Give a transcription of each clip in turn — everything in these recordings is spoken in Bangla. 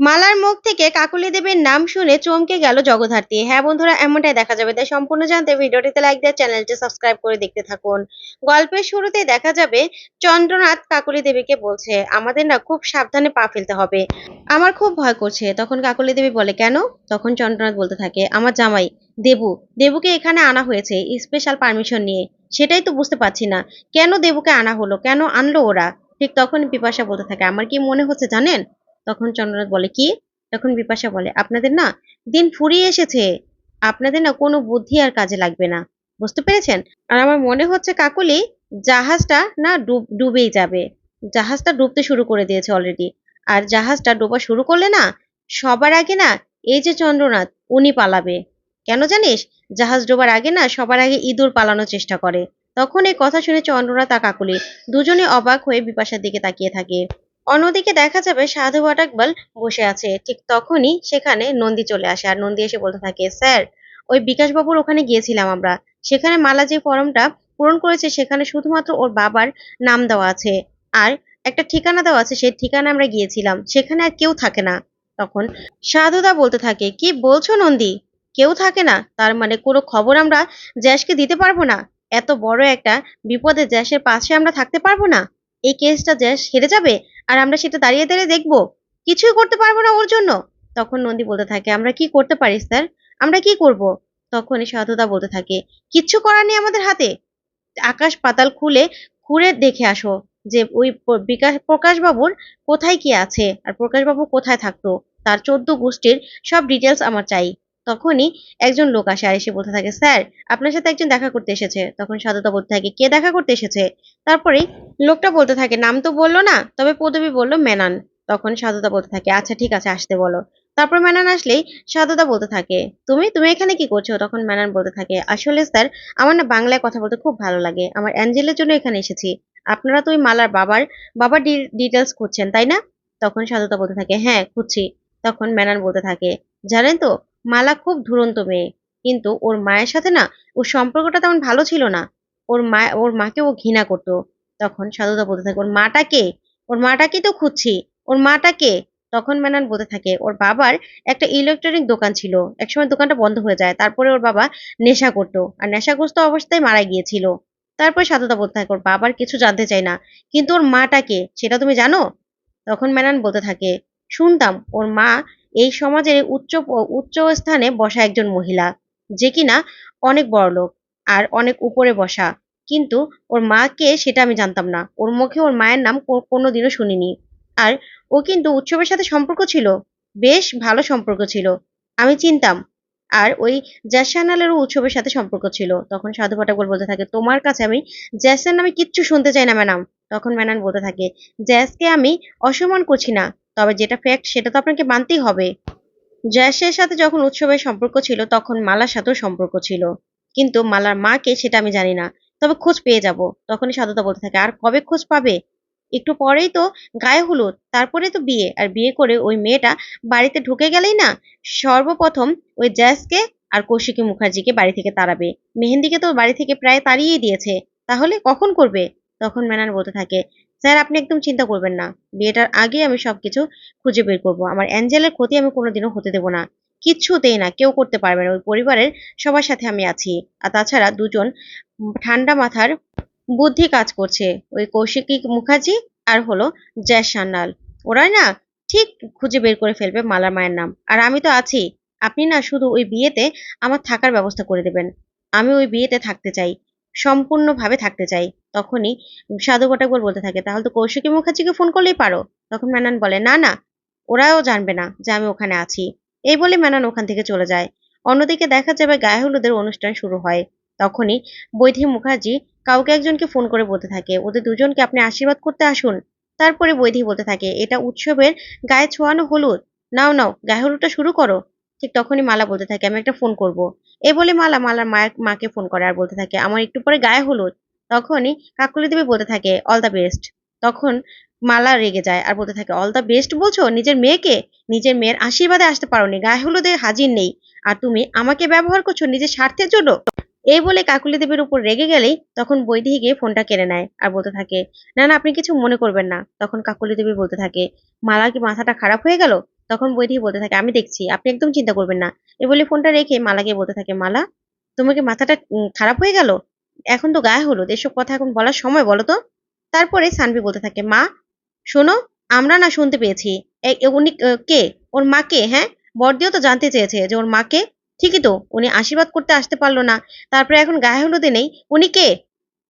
মালার মুখ থেকে কাকুলি দেবীর নাম শুনে চমকে গেল জগদ্ধাত্রী। হ্যাঁ বন্ধুরা, এমনটাই দেখা যাবে। তাই সম্পূর্ণ জানতে ভিডিওটিতে লাইক দিয়ে চ্যানেলটি সাবস্ক্রাইব করে দেখতে থাকুন। গল্পের শুরুতেই দেখা যাবে, চন্দ্রনাথ কাকুলি দেবীকে বলছে, আমাদের না খুব সাবধানে পা ফেলতে হবে। আমার খুব ভয় করছে। তখন কাকুলি দেবী বলে, কেন? তখন চন্দ্রনাথ বলতে থাকে, আমার জামাই, দেবু, দেবুকে এখানে আনা হয়েছে স্পেশাল পারমিশন নিয়ে। সেটাই তো বুঝতে পারছি না। কেন দেবুকে আনা হলো? কেন আনলো ওরা? ঠিক তখন বিপাশা বলতে থাকে, আমার কি মনে হচ্ছে জানেন? তখন চন্দ্রনাথ বলে, কি? তখন বিপাশা বলে, আপনাদের না, দিন ফুরিয়ে এসেছে। আপনাদের না কোনো বুদ্ধি আর কাজে লাগবে না। বুঝতে পেরেছেন? আর আমার মনে হচ্ছে কাকুলি, জাহাজটা না ডুব, ডুবেই যাবে। জাহাজটা ডুবতে শুরু করে দিয়েছে অলরেডি আর জাহাজটা ডোবা শুরু করলে না, সবার আগে না, এই যে চন্দ্রনাথ, উনি পালাবে। কেন জানিস? জাহাজ ডোবার আগে না, সবার আগে ইঁদুর পালানোর চেষ্টা করে। তখন এই কথা শুনে চন্দ্রনাথ আর কাকুলি দুজনে অবাক হয়ে বিপাশার দিকে তাকিয়ে থাকে। অন্যদিকে দেখা যাবে সাধু বাটাকবাল বসে আছে। ঠিক তখনই সেখানে নন্দী চলে আসে আর নন্দী এসে বলতে থাকে, স্যার, ওই বিকাশবাবুর ওখানে গিয়েছিলাম আমরা। সেখানে মালা যে ফর্মটা পূরণ করেছে, সেখানে শুধুমাত্র ওর বাবার নাম দেওয়া আছে আর একটা ঠিকানা দেওয়া আছে, সেই ঠিকানা আমরা গিয়েছিলাম। সেখানে আর কেউ থাকে না। তখন সাধুদা বলতে থাকে, কি বলছো নন্দী? কেউ থাকে না? তার মানে কোনো খবর আমরা জ্যাসকে দিতে পারব না? এত বড় একটা বিপদে জ্যাসের পাশে আমরা থাকতে পারব না? এই কেসটা জ্যাস হেরে যাবে? আর আমরা সেটা দাঁড়িয়ে দাঁড়িয়ে দেখব। কিছুই করতে পারব না ওর জন্য। তখন নন্দী বলতে থাকে, আমরা কি করতে পারি, স্যার? আমরা কি করব? তখনই সাধুদা বলতে থাকে, কিচ্ছু করার নেই আমাদের হাতে। আকাশ পাতাল খুলে, খুঁড়ে দেখে আসো যে ওই বিকাশ, প্রকাশবাবুর কোথায় কি আছে? আর প্রকাশবাবু কোথায় থাকতো? তার চোদ্দ গোষ্ঠীর সব ডিটেলস আমার চাই। তখনই একজন লোক আসে আর এসে বলতে থাকে, স্যার, আপনার সাথে একজন দেখা করতে এসেছে। তখন সাধুদা বলতে থাকে, কে দেখা করতে এসেছে? তারপরে লোকটা বলতে থাকে, নাম তো বলল না, তবে পদবী বলল মেনান। তখন সাধুদা বলতে থাকে আচ্ছা ঠিক আছে, আসতে বলো। তারপর মেনান আসলেই সাধুদা বলতে থাকে, তুমি তুমি এখানে কি করছ? তখন মেনান বলতে থাকে, আসলে স্যার, আমার না বাংলায় কথা বলতে খুব ভালো লাগে। আমার অ্যাঞ্জেলের জন্য এখানে এসেছি। আপনারা তো ওই মালার বাবার বাবার ডিটেলস খুঁজছেন, তাই না? তখন সাধুদা বলতে থাকে হ্যাঁ খুঁজছি। তখন মেনান বলতে থাকে, জানেন তো মালা খুব ধুরন্ত মেয়ে। কিন্তু ওর মায়ের সাথে না ওর সম্পর্কটা তেমন ভালো ছিল না। ওর মা, ওর মাকে ও ঘৃণা করতো। তখন সাধুদা বলতে থাকে, ওর মাটা কে? ওর মাটাকে তো খুঁজছি? ওর মাটা কে? তখন মেনান বলতে থাকে, ওর বাবার একটা ইলেকট্রনিক দোকান ছিল। একসময় দোকানটা বন্ধ হয়ে যায়। তারপরে ওর বাবা নেশা করতো। আর নেশাগ্রস্ত অবস্থায় মারা গিয়েছিল। তারপরে সাধুদা বলতে থাকে, ওর বাবার কিছু জানতে চাই না। কিন্তু ওর মাটা কে? সেটা তুমি জানো? তখন মেনান বলতে থাকে, শুনতাম, ওর মা এই সমাজের উচ্চ উচ্চ স্থানে বসা একজন মহিলা, যে কিনা অনেক বড় লোক আর অনেক উপরে বসা। কিন্তু ওর মা কে সেটা আমি জানতাম না। ওর মুখে ওর মায়ের নাম কোনোদিনও শুনিনি। আর ও কিন্তু উৎসবের সাথে সম্পর্ক ছিল, বেশ ভালো সম্পর্ক ছিল। আমি চিনতাম। আর ওই জ্যাসানালেরও উৎসবের সাথে সম্পর্ক ছিল। তখন সাধু পাঠাকর বলতে থাকে, তোমার কাছে আমি জ্যাসের নামে কিচ্ছু শুনতে চাই না, ম্যাডাম। তখন ম্যানান বলতে থাকে, জ্যাসকে আমি অসম্মান করছি না। তবে যেটা ফ্যাক্ট সেটা তো আপনাকে মানতেই হবে। জ্যাসের সাথে যখন উৎসবের সম্পর্ক ছিল, তখন মালার সাথেও সম্পর্ক ছিল। কিন্তু মালার মাকে সেটা আমি জানি না। তবে খোঁজ পেয়ে যাব। তখনই সাধুতা বলতে থাকে, আর কবে খোঁজ পাবে? একটু পরেই তো গায়ে হলুদ, তারপরে তো বিয়ে। আর বিয়ে করে ওই মেয়েটা বাড়িতে ঢুকে গেলেই না, সর্বপ্রথম ওই জ্যাসকে আর কৌশিকী মুখার্জিকে বাড়ি থেকে তাড়াবে। মেহেন্দিকে তো বাড়ি থেকে প্রায় তাড়িয়েই দিয়েছে। তাহলে কখন করবে? তখন ম্যানার বলতে থাকে স্যার, আপনি একদম চিন্তা করবেন না। বিয়েটার আগে আমি সবকিছু খুঁজে বের করব। আমার অ্যাঞ্জেলের ক্ষতি আমি কোনোদিনও হতে দেবো না। কিচ্ছুতেই না, কেউ করতে পারবে না। ওই পরিবারের সবার সাথে আমি আছি। আর তাছাড়া দুজন ঠান্ডা মাথার বুদ্ধি কাজ করছে। ওই কৌশিকী মুখার্জি আর হলো জয় সান্যাল। ওরাই না ঠিক খুঁজে বের করে ফেলবে মালার মায়ের নাম। আর আমি তো আছি। আপনি না শুধু ওই বিয়েতে আমার থাকার ব্যবস্থা করে দেবেন। আমি ওই বিয়েতে থাকতে চাই। সম্পূর্ণভাবে থাকতে চাই। তখনই সাধু বটাকবর বলতে থাকে, তাহলে তো কৌশিকী মুখার্জিকে ফোন করলেই পারো। তখন ম্যানান বলে, না না, ওরাও জানবে না যে আমি ওখানে আছি। এই বলে ম্যানান ওখান থেকে চলে যায়। অন্যদিকে দেখা যাবে গায়ে হলুদের অনুষ্ঠান শুরু হয়। তখনই বৈধি মুখার্জি কাউকে একজনকে ফোন করে বলতে থাকে, ওদের দুজনকে আপনি আশীর্বাদ করতে আসুন। তারপরে বৈধি বলতে থাকে, এটা উৎসবের গায়ে ছোঁয়ানো হলুদ। নাও নাও, গায়ে হলুদটা শুরু করো। ঠিক তখনই মালা বলতে থাকে, আমি একটা ফোন করব। এই বলে মালা, মালার মায়ের মাকে ফোন করে আর বলতে থাকে, আমার একটু পরে গায়ে হলুদ। তখনই কাকুলি দেবী বলতে থাকে অল দ্য বেস্ট তখন মালা রেগে যায় আর বলতে থাকে অল দ্য বেস্ট বলছো? নিজের মেয়েকে? নিজের মেয়ের আশীর্বাদে আসতে পারোনি, গায়ে হলুদে হাজির নেই। আর তুমি আমাকে ব্যবহার করছ নিজের স্বার্থের জন্য? এই বলে কাকুলি দেবীর উপর রেগে গেলেই তখন বৈদেহী গিয়ে ফোনটা কেড়ে নেয় আর বলতে থাকে, না না, আপনি কিছু মনে করবেন না। তখন কাকুলি দেবী বলতে থাকে, মালা কি মাথাটা খারাপ হয়ে গেল? তখন বৈধি বলতে থাকে, আমি দেখছি, আপনি একদম চিন্তা করবেন না। এ বলে ফোনটা রেখে মালাকে বলতে থাকে, মালা তোমাকে মাথাটা খারাপ হয়ে গেল? এখন তো গায়ে হলুদ, এসব কথা এখন বলার সময়, বলো তো। তারপরে সানভি বলতে থাকে, মা, শোনো, আমরা না শুনতে পেয়েছি। উনি কে? ওর মাকে হ্যাঁ বর্দিও তো জানতে চেয়েছে যে ওর মাকে ঠিকই তো, উনি আশীর্বাদ করতে আসতে পারল না। তারপরে এখন গায়ে হলুদে নেই। উনি কে?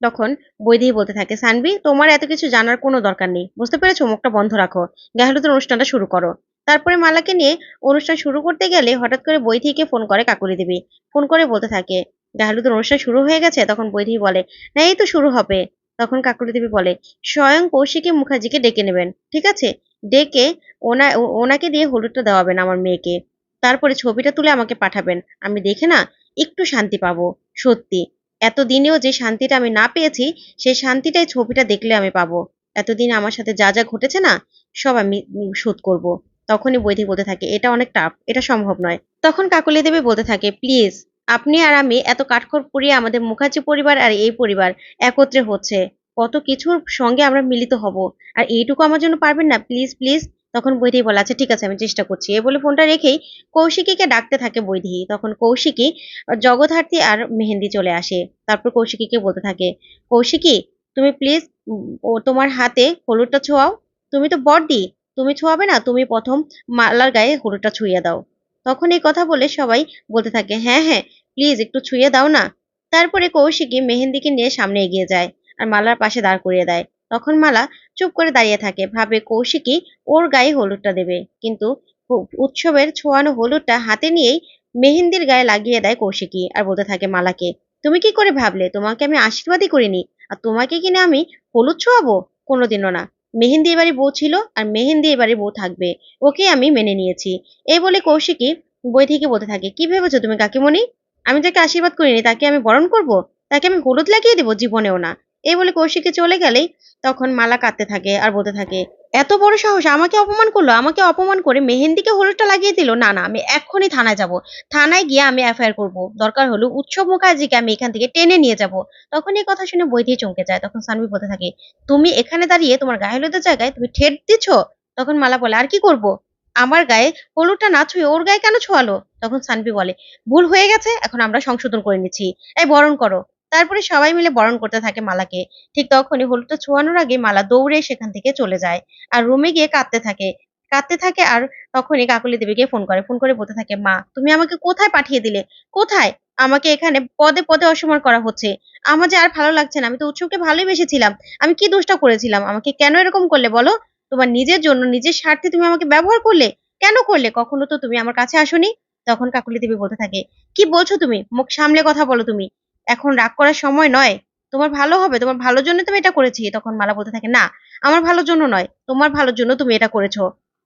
তখন বৈদেহী বলতে থাকে, সানভি, তোমার এত কিছু জানার কোনো দরকার নেই। বুঝতে পেরেছ? মুখটা বন্ধ রাখো। গায়ে হলুদের অনুষ্ঠানটা শুরু করো। তারপরে মালাকে নিয়ে অনুষ্ঠান শুরু করতে গেলে হঠাৎ করে বৈথিকে ফোন করে কাকুলি দেবী। ফোন করে বলতে থাকে গায়ে হলুদের অনুষ্ঠান শুরু হয়ে গেছে? তখন বৈদেহী বলে, না, এই তো শুরু হবে। তখন কাকুলি দেবী বলে, স্বয়ং কৌশিকী মুখার্জিকে ডেকে নেবেন, ঠিক আছে? ডেকে ওনা, ওনাকে দিয়ে হলুদটা দেওয়াবেন আমার মেয়েকে। তারপরে ছবিটা তুলে আমাকে পাঠাবেন। আমি দেখে না, একটু শান্তি পাবো, সত্যি। এতদিনেও যে শান্তিটা আমি না পেয়েছি, সেই শান্তিটাই ছবিটা দেখলে আমি পাবো। এতদিন আমার সাথে যা যা ঘটেছে না, সব আমি শোধ করব। তখনই বৈধি বলতে থাকে, এটা অনেক টাফ এটা সম্ভব নয়। তখন কাকলি দেবী বলতে থাকে প্লিজ আপনি আর আমি এত কাঠখড় পুড়িয়ে আমাদের মুখার্জি পরিবার আর এই পরিবার একত্রে হচ্ছে। কত কিছুর সঙ্গে আমরা মিলিত হব। আর এইটুকু আমার জন্য পারবেন না? Please please. তখন বৈধি বলে আচ্ছা ঠিক আছে, আমি চেষ্টা করছি। এ বলে ফোনটা রেখেই কৌশিকীকে ডাকতে থাকে বৈদেহী তখন কৌশিকী জগদ্ধার্থী আর মেহেন্দি চলে আসে। তারপর কৌশিকীকে বলতে থাকে, কৌশিকী, তুমি প্লিজ ও তোমার হাতে হলুদটা ছোঁয়াও। তুমি তো বড়দি, তুমি ছোঁয়াবে না? তুমি প্রথম মালার গায়ে হলুদটা ছুঁয়ে দাও। তখন এই কথা বলে সবাই বলতে থাকে হ্যাঁ হ্যাঁ প্লিজ একটু ছুঁয়ে দাও না। তারপরে কৌশিকী মেহেন্দিকে নিয়ে সামনে এগিয়ে যায় আর মালার পাশে দাঁড় করিয়ে দেয়। তখন মালা চুপ করে দাঁড়িয়ে থাকে, ভাবে কৌশিকী ওর গায়ে হলুদটা দেবে, কিন্তু উৎসবের ছোঁয়ানো হলুদটা হাতে নিয়েই মেহেন্দির গায়ে লাগিয়ে দেয় কৌশিকী আর বলতে থাকে মালাকে, তুমি কি করে ভাবলে? তোমাকে আমি আশীর্বাদই করিনি। আর তোমাকে কিনা আমি হলুদ ছোঁয়াবো? কোনোদিনও না। মেহেন্দি এবারে বউ ছিল আর মেহেন্দি এবারে বউ থাকবে। ওকে আমি মেনে নিয়েছি। এই বলে কৌশিকী বই থেকে বলতে থাকে, কি ভেবেছো তুমি, কাকিমণি? আমি তাকে আশীর্বাদ করিনি, তাকে আমি বরণ করব? তাকে আমি হলুদ লাগিয়ে দেবো? জীবনেও না। এই বলে কৌশিকী চলে গেলেই তখন মালা কাঁদতে থাকে আর বলতে থাকে এত বড় সাহস, আমাকে অপমান করল, আমাকে অপমান করে মেহেন্দিকে হলুদটা লাগিয়ে দিল। না না, আমি এক্ষুনি থানায় যাব। থানায় গিয়ে আমি এফআইআর করব। দরকার হলো উৎসব মুখার্জিকে আমি এখান থেকে টেনে নিয়ে যাব। তখন এই কথা শুনে দিয়ে চমকে যায়। তখন সানভি বলতে থাকে, তুমি এখানে দাঁড়িয়ে তোমার গায়ে হলুদের জায়গায় তুমি ঠেট দিচ্ছ তখন মালা বলে, আর কি করব? আমার গায়ে হলুদটা না ছুঁয়ে ওর গায়ে কেন ছোঁয়ালো? তখন সানভি বলে, ভুল হয়ে গেছে, এখন আমরা সংশোধন করে নিচ্ছি। এই বরণ করো। তারপরে সবাই মিলে বরণ করতে থাকে মালাকে। ঠিক তখনই হলুদটা ছোঁয়ানোর আগে মালা দৌড়ে সেখান থেকে চলে যায় আর রুমে গিয়ে কাঁদতে থাকে। কাঁদতে থাকে আর তখনই কাকলি দেবীকে ফোন করে ফোন করে বলতে থাকে, মা, তুমি আমাকে কোথায় পাঠিয়ে দিলে? কোথায়? আমাকে এখানে পদে পদে অসম্মান করা হচ্ছে। আমার যে আর ভালো লাগছে না, আমি তো উৎসবকে ভালোই বেসেছিলাম আমি কি দোষটা করেছিলাম? আমাকে কেন এরকম করলে বলো? তোমার নিজের জন্য, নিজের স্বার্থে তুমি আমাকে ব্যবহার করলে? কেন করলে? কখনো তো তুমি আমার কাছে আসোনি? তখন কাকুলি দেবী বলতে থাকে, কি বলছো তুমি? মুখ সামলে কথা বলো তুমি। এখন রাগ করার সময় নয়। তোমার ভালো হবে, তোমার ভালোর জন্য তুমি এটা করেছি। তখন মালা বলতে থাকে, না, আমার ভালোর জন্য নয়, তোমার ভালোর জন্য তুমি এটা করেছ।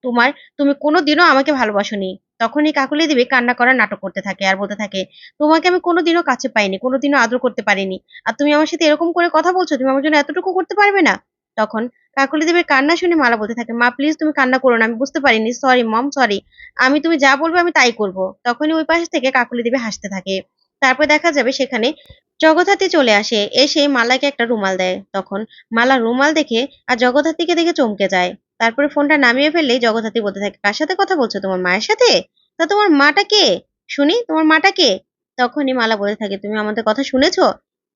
তোমার, তুমি কোনোদিনও আমাকে ভালোবাসোনি। তখনই কাকুলি দেবী কান্না করার নাটক করতে থাকে আর বলতে থাকে, তোমাকে আমি কোনোদিনও কাছে পাইনি, কোনোদিনও আদর করতে পারিনি। আর তুমি আমার সাথে এরকম করে কথা বলছো, তুমি আমার জন্য এতটুকু করতে পারবে না? তখন কাকুলি দেবীর কান্না শুনে মালা বলতে থাকে, মা প্লিজ তুমি কান্না করো না, আমি বুঝতে পারিনি সরি মম সরি আমি তুমি যা বলবে আমি তাই করব। তখনই ওই পাশ থেকে কাকুলি দেবী হাসতে থাকে। তারপর দেখা যাবে সেখানে জগদ্ধাত্রী চলে আসে। এসে মালাকে একটা রুমাল দেয়। তখন মালা রুমাল দেখে আর জগদ্ধাত্রীকে দেখে চমকে যায়। তারপরে ফোনটা নামিয়ে ফেললেই জগদ্ধাত্রী বলতে থাকে, কার সাথে কথা বলছো? তোমার মায়ের সাথে? তা তোমার মাটা কে? শুনি, তোমার মাটা কে? তখনই মালা বলতে থাকে, তুমি আমাদের কথা শুনেছো?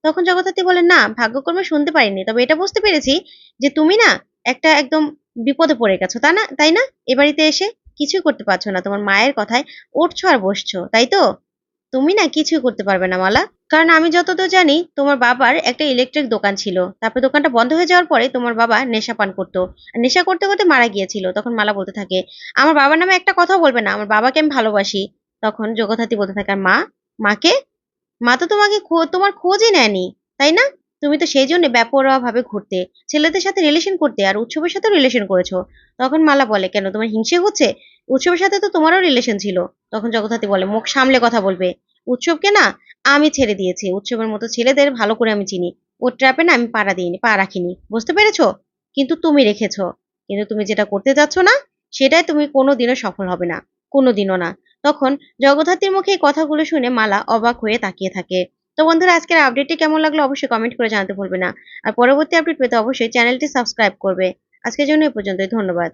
তখন জগদ্ধাত্রী বলে, না, ভাগ্যক্রমে শুনতে পারিনি। তবে এটা বুঝতে পেরেছি যে তুমি না একটা একদম বিপদে পড়ে গেছো, তা না, তাই না? এ বাড়িতে এসে কিছুই করতে পারছ না। তোমার মায়ের কথায় উঠছো আর বসছো, তাই তো? তুমি না কিছু করতে পারবে না, মালা। কারণ আমি যতদূর জানি, তোমার বাবার একটা ইলেকট্রিক দোকান ছিল। তারপর দোকানটা বন্ধ হয়ে যাওয়ার পরে তোমার বাবা নেশা পান করতো। নেশা করতে করতে মারা গিয়েছিল, তখন মালা বলতে থাকে, আমার বাবার নামে একটা কথা বলবে না, আমার বাবাকে আমি ভালোবাসি। তখন জগথাতি বলতে থাকে আর মা, মাকে? মা তো তোমাকে তোমার খোঁজই নেয়নি, তাই না? তুমি তো সেই জন্য বেপরোয়া ভাবে ঘুরতে, ছেলেদের সাথে রিলেশন করতে আর উৎসবের সাথে রিলেশন করেছ। তখন মালা বলে, কেন তোমার হিংসে হচ্ছে? উৎসবের সাথে তো তোমারও রিলেশন ছিল। তখন জগদ্ধাত্রী বলে, মুখ সামলে কথা বলবে। উৎসবকে না আমি ছেড়ে দিয়েছি। উৎসবের মতো ছেলেদের ভালো করে আমি চিনি। ওর ট্র্যাপে না আমি পাড়া দিইনি, পা রাখিনি। বুঝতে পেরেছ? কিন্তু তুমি রেখেছো। কিন্তু তুমি যেটা করতে যাচ্ছ না, সেটাই তুমি কোনোদিনও সফল হবে না। কোনোদিনও না। তখন জগদ্ধাত্রীর মুখে এই কথাগুলো শুনে মালা অবাক হয়ে তাকিয়ে থাকে। তো বন্ধুরা, আজকের আপডেটটি কেমন লাগল অবশ্যই কমেন্ট করে জানাতে ভুলবে না। আর পরবর্তী আপডেট পেতে অবশ্যই চ্যানেলটি সাবস্ক্রাইব করবে। আজকের জন্য এই পর্যন্তই, ধন্যবাদ।